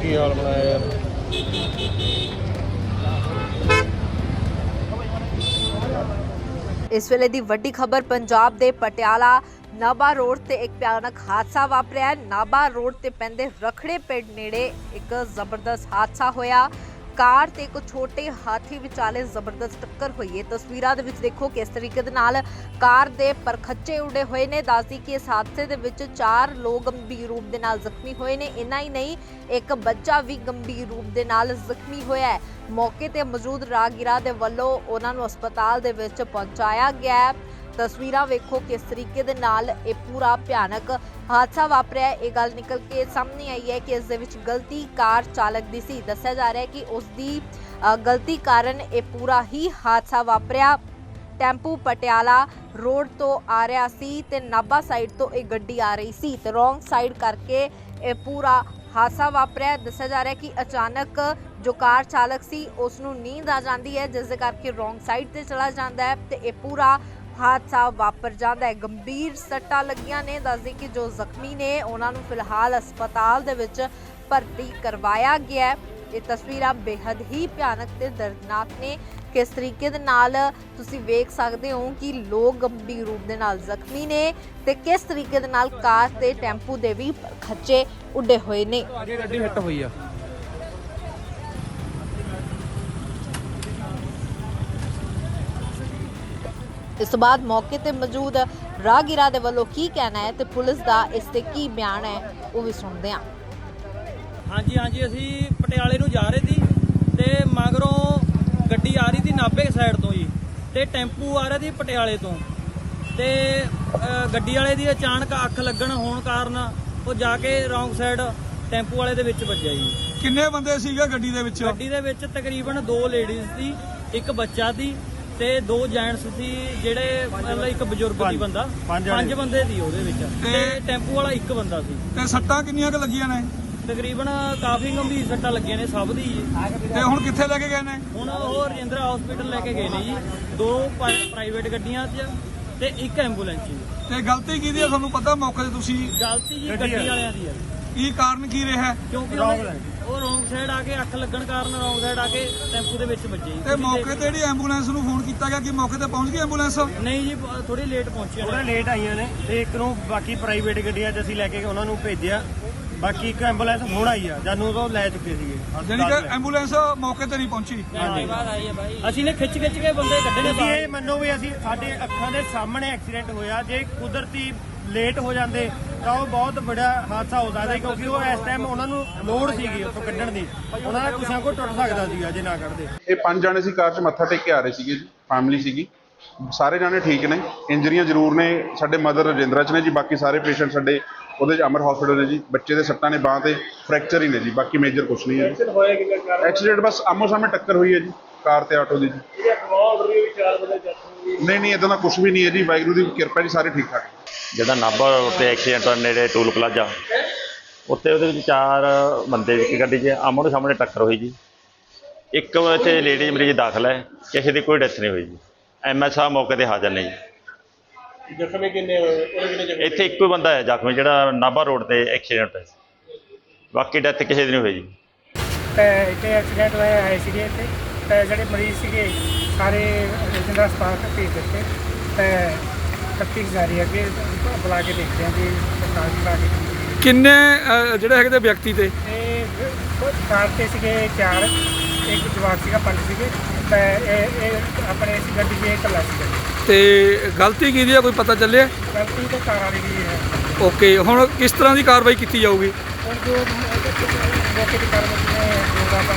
ਕੀ ਹਾਲ ਬਣਾਇਆ ਯਾਰ ਇਸ ਵੇਲੇ ਦੀ ਵੱਡੀ ਖਬਰ ਪੰਜਾਬ ਦੇ ਪਟਿਆਲਾ ਨਾਭਾ ਰੋਡ ਤੇ ਇੱਕ ਭਿਆਨਕ ਹਾਦਸਾ ਵਾਪਰਿਆ ਹੈ। ਨਾਭਾ ਰੋਡ ਤੇ ਪੈਂਦੇ ਰਖੜੇ ਪਿੰਡ ਨੇੜੇ ਇੱਕ ਜ਼ਬਰਦਸਤ ਹਾਦਸਾ ਹੋਇਆ ਕਾਰ ਤੇ ਇੱਕ ਛੋਟੇ ਹਾਥੀ ਵਿਚਾਲੇ ਜ਼ਬਰਦਸਤ ਟੱਕਰ ਹੋਈ ਹੈ। ਤਸਵੀਰਾਂ ਦੇ ਵਿੱਚ ਦੇਖੋ ਕਿਸ ਤਰੀਕੇ ਦੇ ਨਾਲ ਕਾਰ ਦੇ ਪਰਖੱਚੇ ਉਡੇ ਹੋਏ ਨੇ। ਦੱਸਦੀ ਕਿ ਇਸ ਹਾਦਸੇ ਦੇ ਵਿੱਚ ਚਾਰ ਲੋਕ ਗੰਭੀਰ ਰੂਪ ਦੇ ਨਾਲ ਜ਼ਖਮੀ ਹੋਏ ਨੇ। ਇੰਨਾ ਹੀ ਨਹੀਂ, ਇੱਕ ਬੱਚਾ ਵੀ ਗੰਭੀਰ ਰੂਪ ਦੇ ਨਾਲ ਜ਼ਖਮੀ ਹੋਇਆ ਹੈ। ਮੌਕੇ ਤੇ ਮੌਜੂਦ ਰਾਗੀਰਾ ਦੇ ਵੱਲੋਂ ਉਹਨਾਂ ਨੂੰ ਹਸਪਤਾਲ ਦੇ ਵਿੱਚ ਪਹੁੰਚਾਇਆ ਗਿਆ ਤਸਵੀਰਾਂ ਵੇਖੋ ਕਿਸ ਤਰੀਕੇ ਦੇ ਨਾਲ ਇਹ ਪੂਰਾ ਭਿਆਨਕ ਹਾਦਸਾ ਵਾਪਰਿਆ ਇਹ ਗੱਲ ਨਿਕਲ ਕੇ ਸਾਹਮਣੇ ਆਈ ਹੈ ਕਿ ਇਸ ਦੇ ਵਿੱਚ ਗਲਤੀ ਕਾਰ ਚਾਲਕ ਦੀ ਸੀ। ਦੱਸਿਆ ਜਾ ਰਿਹਾ ਹੈ ਕਿ ਉਸ ਦੀ ਗਲਤੀ ਕਾਰਨ ਇਹ ਪੂਰਾ ਹੀ ਹਾਦਸਾ ਵਾਪਰਿਆ। ਟੈਂਪੂ ਪਟਿਆਲਾ ਰੋਡ ਤੋਂ ਆ ਰਿਹਾ ਸੀ ਤੇ ਨਾਭਾ ਸਾਈਡ ਤੋਂ ਇਹ ਗੱਡੀ ਆ ਰਹੀ ਸੀ ਤੇ ਰੋਂਗ ਸਾਈਡ ਕਰਕੇ ਇਹ ਪੂਰਾ ਹਾਦਸਾ ਵਾਪਰਿਆ। ਦੱਸਿਆ ਜਾ ਰਿਹਾ ਕਿ ਅਚਾਨਕ ਜੋ ਕਾਰ ਚਾਲਕ ਸੀ ਉਸ ਨੂੰ ਨੀਂਦ ਆ ਜਾਂਦੀ ਹੈ, ਜਿਸ ਦੇ ਕਰਕੇ ਰੋਂਗ ਸਾਈਡ ਤੇ ਚਲਾ ਜਾਂਦਾ ਹੈ ਤੇ ਇਹ ਪੂਰਾ ਹਾਦਸਾ ਵਾਪਰ ਜਾਂਦਾ ਹੈ। ਗੰਭੀਰ ਸੱਟਾਂ ਲੱਗੀਆਂ ਨੇ। ਦੱਸਦੇ ਕਿ ਜੋ ਜ਼ਖਮੀ ਨੇ, ਉਹਨਾਂ ਨੂੰ ਫਿਲਹਾਲ ਹਸਪਤਾਲ ਦੇ ਵਿੱਚ ਭਰਤੀ ਕਰਵਾਇਆ ਗਿਆ ਹੈ। ਇਹ ਤਸਵੀਰਾਂ ਬੇहद ਹੀ ਭਿਆਨਕ ਤੇ ਦਰਦਨਾਕ ਨੇ। ਕਿਸ ਤਰੀਕੇ ਦੇ ਨਾਲ ਤੁਸੀਂ ਵੇਖ ਸਕਦੇ ਹੋ ਕਿ ਲੋਕ ਗੰਭੀਰ ਰੂਪ ਦੇ ਨਾਲ ਜ਼ਖਮੀ ਨੇ ਤੇ ਕਿਸ ਤਰੀਕੇ ਦੇ ਨਾਲ ਕਾਰ ਤੇ ਟੈਂਪੂ ਦੇ ਵੀ ਖੱਚੇ ਉੱਡੇ ਹੋਏ ਨੇ। ਅੱਗੇ ਗੱਡੀ ਹਿੱਟ ਹੋਈ ਆ। ਇਸ ਤੋਂ ਬਾਅਦ ਮੌਕੇ ਤੇ ਮੌਜੂਦ ਰਾਹਗੀਰਾਂ ਦੇ ਵੱਲੋਂ ਕੀ ਕਹਿਣਾ ਹੈ ਤੇ ਪੁਲਿਸ ਦਾ ਇਸ ਤੇ ਕੀ ਬਿਆਨ ਹੈ ਉਹ ਵੀ ਸੁਣਦੇ ਹਾਂ। ਹਾਂਜੀ ਹਾਂਜੀ ਅਸੀਂ ਪਟਿਆਲੇ ਨੂੰ ਜਾ ਰਹੇ ਸੀ ਤੇ ਮਗਰੋਂ ਗੱਡੀ ਆ ਰਹੀ ਸੀ ਨਾਭੇ ਸਾਈਡ ਤੋਂ ਜੀ ਤੇ ਟੈਂਪੂ ਆ ਰਿਹਾ ਸੀ ਪਟਿਆਲੇ ਤੋਂ ਤੇ ਗੱਡੀ ਵਾਲੇ ਦੀ ਅਚਾਨਕ ਅੱਖ ਲੱਗਣ ਹੋਣ ਕਾਰਨ ਉਹ ਜਾ ਕੇ ਰੌਂਗ ਸਾਈਡ ਟੈਂਪੂ ਵਾਲੇ ਦੇ ਵਿੱਚ ਵੱਜਿਆ ਜੀ। ਕਿੰਨੇ ਬੰਦੇ ਸੀਗੇ ਗੱਡੀ ਦੇ ਵਿੱਚ? ਗੱਡੀ ਦੇ ਵਿੱਚ ਤਕਰੀਬਨ ਦੋ ਲੇਡੀਜ਼ ਸੀ ਇੱਕ ਬੱਚਾ ਸੀ ਤੇ ਦੋ ਜੈਂਟਸ ਸੀ ਜਿਹੜੇ ਮਤਲਬ ਇੱਕ ਬਜ਼ੁਰਗ ਸੀ ਬੰਦਾ ਪੰਜ ਬੰਦੇ ਸੀ ਉਹਦੇ ਵਿੱਚ। ਤੇ ਟੈਂਪੂ ਵਾਲਾ ਇੱਕ ਬੰਦਾ ਸੀ। ਤੇ ਸੱਟਾਂ ਕਿੰਨੀਆਂ ਕੁ ਲੱਗੀਆਂ ਨੇ? ਤਕਰੀਬਨ ਕਾਫੀ ਗੰਭੀਰ ਸੱਟਾਂ ਲੱਗੀਆਂ ਨੇ ਸਭ ਦੀ। ਤੇ ਹੁਣ ਕਿੱਥੇ ਲੈ ਕੇ ਗਏ ਨੇ? ਹੁਣ ਉਹ ਰਜਿੰਦਰਾ ਹਸਪੀਟਲ ਲੈ ਕੇ ਗਏ ਨੇ ਜੀ। ਦੋ ਪ੍ਰਾਈਵੇਟ ਗੱਡੀਆਂ 'ਚ ਤੇ ਇੱਕ ਐਂਬੂਲੈਂਸ 'ਚ। ਤੇ ਗਲਤੀ ਕਿਹਦੀ ਹੈ ਤੁਹਾਨੂੰ ਪਤਾ ਮੌਕੇ ਤੇ ਤੁਸੀਂ ਗਲਤੀ ਜੀ ਗੱਡੀ ਵਾਲਿਆਂ ਦੀ ਹੈ ਕੀ ਕਾਰਨ ਕੀ ਰਿਹਾ? ਕਿਉਂਕਿ ਉਹਨੇ- ਉਹ ਰੋਂਗ ਸਾਈਡ ਆ ਕੇ ਅੱਖ ਲੱਗਣ ਕਾਰਨ ਰੋਂਗ ਸਾਈਡ ਆ ਕੇ ਟੈਂਪੂ ਦੇ ਵਿੱਚ ਵੱਜੇ। ਜੀ ਤੇ ਮੌਕੇ ਤੇ ਜਿਹੜੀ ਐਂਬੂਲੈਂਸ ਨੂੰ ਫੋਨ ਕੀਤਾ ਗਿਆ ਕਿ ਮੌਕੇ ਤੇ ਪਹੁੰਚ ਗਈ ਐਂਬੂਲੈਂਸ ਨਹੀਂ ਜੀ ਥੋੜੀ ਲੇਟ ਪਹੁੰਚੀ ਥੋੜਾ ਲੇਟ ਆਈਆਂ ਨੇ ਤੇ ਇੱਕ ਨੂੰ ਬਾਕੀ ਪ੍ਰਾਈਵੇਟ ਗੱਡੀਆਂ 'ਚ ਅਸੀਂ ਲੈ ਕੇ ਉਹਨਾਂ ਨੂੰ ਭੇਜਿਆ। ਬਾਕੀ ਇੱਕ ਐਂਬੂਲੈਂਸ ਹੁਣ ਆਈ ਆ ਜਾਨੂੰ ਤੋਂ ਲੈ ਚੁੱਕੇ ਸੀਗੇ। ਜਾਨੀ ਕਿ ਐਂਬੂਲੈਂਸ ਮੌਕੇ ਤੇ ਨਹੀਂ ਪਹੁੰਚੀ। ਅਸੀਂ ਨੇ ਖਿੱਚ ਖਿੱਚ ਕੇ ਬੰਦੇ ਕੱਢਣੇ ਤੁਸੀਂ ਬਾਹਰ। ਇਹ ਮੰਨੋ ਵੀ ਅਸੀਂ ਸਾਡੇ ਅੱਖਾਂ ਦੇ ਸਾਹਮਣੇ ਐਕਸੀਡੈਂਟ ਹੋਇਆ। ਜੇ ਕੁਦਰਤੀ ਲੇਟ ਹੋ ਜਾਂਦੇ ਤਾਂ ਉਹ ਬਹੁਤ ਬੜਾ ਹਾਦਸਾ ਹੋ ਸਕਦਾ ਕਿਉਂਕਿ ਉਹ ਇਸ ਟਾਈਮ ਉਹਨਾਂ ਨੂੰ ਲੋੜ ਸੀਗੀ ਉੱਥੋਂ ਕੱਢਣ ਦੀ। ਉਹਨਾਂ ਦਾ ਕੁਛਾਂ ਕੋ ਟੁੱਟ ਸਕਦਾ ਸੀਗਾ ਜੇ ਨਾ ਕੱਢਦੇ। ਇਹ ਪੰਜ ਜਾਣੇ ਸੀ ਕਾਰ 'ਚ ਮੱਥਾ ਟੇਕ ਕੇ ਆ ਰਹੇ ਸੀਗੇ ਜੀ ਫੈਮਿਲੀ ਸੀਗੀ। ਸਾਰੇ ਜਾਣੇ ਠੀਕ ਨੇ ਇੰਜਰੀਆਂ ਜ਼ਰੂਰ ਨੇ ਸਾਡੇ ਮਦਰ ਰਜਿੰਦਰਾ 'ਚ ਨੇ ਜੀ ਬਾਕੀ ਸਾਰੇ ਪੇਸ਼ੈਂਟ ਸਾਡੇ ਉਹਦੇ 'ਚ ਅਮਰ ਹਸਪੀਟਲ ਨੇ ਜੀ ਬੱਚੇ ਦੇ ਸੱਟਾਂ ਨੇ ਬਾਹ ਤੇ ਫ੍ਰੈਕਚਰ ਹੀ ਨੇ ਜੀ ਬਾਕੀ ਮੇਜਰ ਕੁਛ ਨਹੀਂ ਹੈ। ਐਕਸੀਡੈਂਟ ਬਸ ਆਮੋ ਸਾਹਮਣੇ ਟੱਕਰ ਹੋਈ ਹੈ ਜੀ ਕਾਰ ਤੇ ਆਟੋ ਦੀ ਜੀ। ਨਹੀਂ ਨਹੀਂ ਇਦਾਂ ਦਾ ਕੁਛ ਵੀ ਨਹੀਂ ਹੈ ਜੀ ਵਾਹਿਗੁਰੂ ਦੀ ਕਿਰਪਾ ਜੀ ਸਾਰੇ ਠੀਕ ਠਾਕ ਨੇ। ਜਿਹੜਾ ਨਾਭਾ ਰੋਡ ਤੇ ਐਕਸੀਡੈਂਟ ਹੋਇਆ ਨੇੜੇ ਟੂਲ ਪਲਾਜ਼ਾ। ਉੱਤੇ ਉਹਦੇ ਵਿੱਚ ਚਾਰ ਬੰਦੇ ਇੱਕ ਗੱਡੀ 'ਚ ਆਮੋ ਸਾਹਮਣੇ ਟੱਕਰ ਹੋਈ ਜੀ। ਇੱਕ ਵਿੱਚ ਲੇਡੀ ਮਰੀਜ਼ ਦਾਖਲ ਹੈ ਕਿਸੇ ਦੀ ਕੋਈ ਡੈਥ ਨਹੀਂ ਹੋਈ ਜੀ। ਐਮਐਸ ਸਾਹਿਬ ਮੌਕੇ ਤੇ ਹਾਜ਼ਰ ਨੇ ਜੀ। ਜ਼ਖਮੀ ਕਿੰਨੇ ਹੋਏ? ਇੱਥੇ ਇੱਕੋ ਹੀ ਬੰਦਾ ਹੈ ਜ਼ਖਮੀ ਜਿਹੜਾ ਨਾਭਾ ਰੋਡ ਤੇ ਐਕਸੀਡੈਂਟ ਹੋਇਆ ਬਾਕੀ ਡੈਥ ਕਿਸੇ ਦੀ ਨਹੀਂ ਹੋਈ ਜੀ। ਤੇ ਇੱਥੇ ਐਕਸੀਡੈਂਟ ਹੋਇਆ ਹੈ ਸੀਗੇ ਇੱਥੇ। ਤੇ ਜਿਹੜੇ ਮਰੀਜ਼ ਸੀਗੇ ਸਾਰੇ ਰਜਿੰਦਰਾ ਹਸਪਤਾਲ ਭੇਜ ਦਿੱਤੇ। ਤੇ ਤਫਤੀਸ਼ ਜਾਰੀ ਹੈ ਕਿ ਬੁਲਾ ਕੇ ਦੇਖਦੇ ਹਾਂ ਕਿ ਸਰਕਾਰ ਬੁਲਾ ਕੇ ਕਿੰਨੇ ਜਿਹੜੇ ਹੈਗੇ ਤੇ ਵਿਅਕਤੀ ਤੇ? ਇਹ ਕਾਰ ਤੇ ਸੀਗੇ ਚਾਰ ਇੱਕ ਜਵਾਕ ਸੀਗਾ ਪੰਜ ਸੀਗੇ ਤੇ ਇਹ ਇਹ ਆਪਣੇ ਇਸ ਗੱਡੀ 'ਚ ਇਹ ਇਕੱਲਾ ਸੀਗਾ। ਤੇ ਗਲਤੀ ਕਿਹਦੀ ਹੈ ਕੋਈ ਪਤਾ ਚੱਲਿਆ? ਗਲਤੀ ਤੇ ਕਾਰ ਵਾਲੀ ਦੀ ਹੈ। ਓਕੇ ਹੁਣ ਕਿਸ ਤਰ੍ਹਾਂ ਦੀ ਕਾਰਵਾਈ ਕੀਤੀ ਜਾਊਗੀ? ਹੁਣ ਜੋ ਮੌਕੇ ਦੀ ਕਾਰਵਾਈ ਨੇ ਜੋ ਆਪਾਂ